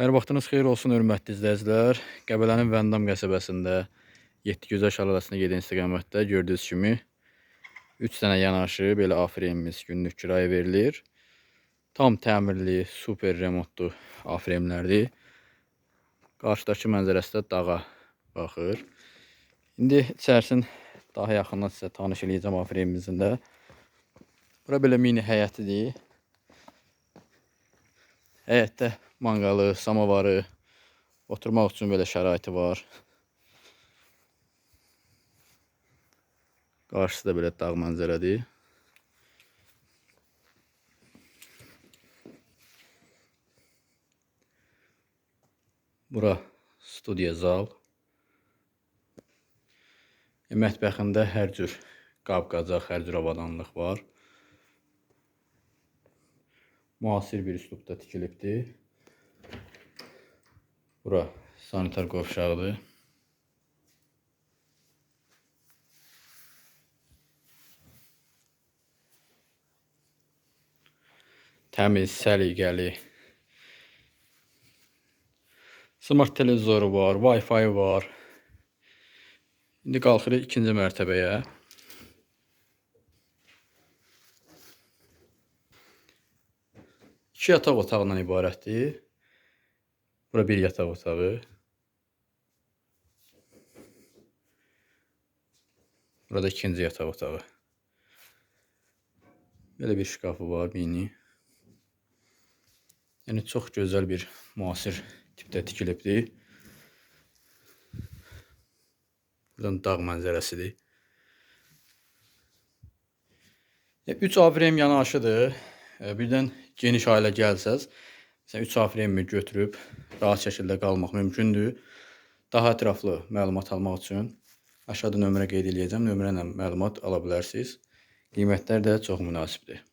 Hər vaxtınız xeyir olsun, hörmətli izləyicilər. Qəbələnin Vəndam qəsəbəsində 7 gözəl şalarasına gedən istiqamətdə gördüyünüz kimi 3 dənə yanaşı belə afremimiz günlük kirayə verilir. Tam təmirli, super remontlu afremlərdir. Qarşıdakı mənzərəsi də dağa baxır. İndi içərisini daha yaxından sizə tanış eləyəcəm afremimizin də. Bura belə mini həyətidir. Həyətdə manqalı, samavarı, oturmaq üçün belə şəraiti var. Qarşısı da belə dağ mənzərədir. Bura studiya zal. E, Mətbəxində hər cür qab-qacaq, hər cür avadanlıq var. Müasir bir üslubda tikilibdir. Bura sanitar qovşağıdır. Təmiz, səliqəli. Smart televizoru var, Wi-Fi var. İndi qalxırıq ikinci mərtəbəyə. İki yataq otağından ibarətdir. Bura bir yataq otağı. Burada ikinci yataq otağı. Belə bir şkafı var, mini. Yəni çox gözəl bir müasir tipdə tikilibdir. Buradan dağ mənzərəsidir. 3 avrem yanaşıdır. E, Birdən geniş ailə gəlsəz, məsələn 3 avremi götürüb rahat şəkildə qalmaq mümkündür. Daha ətraflı məlumat almaq üçün aşağıda nömrə qeyd eləyəcəm. Nömrə ilə məlumat ala bilərsiniz. Qiymətlər də çox münasibdir.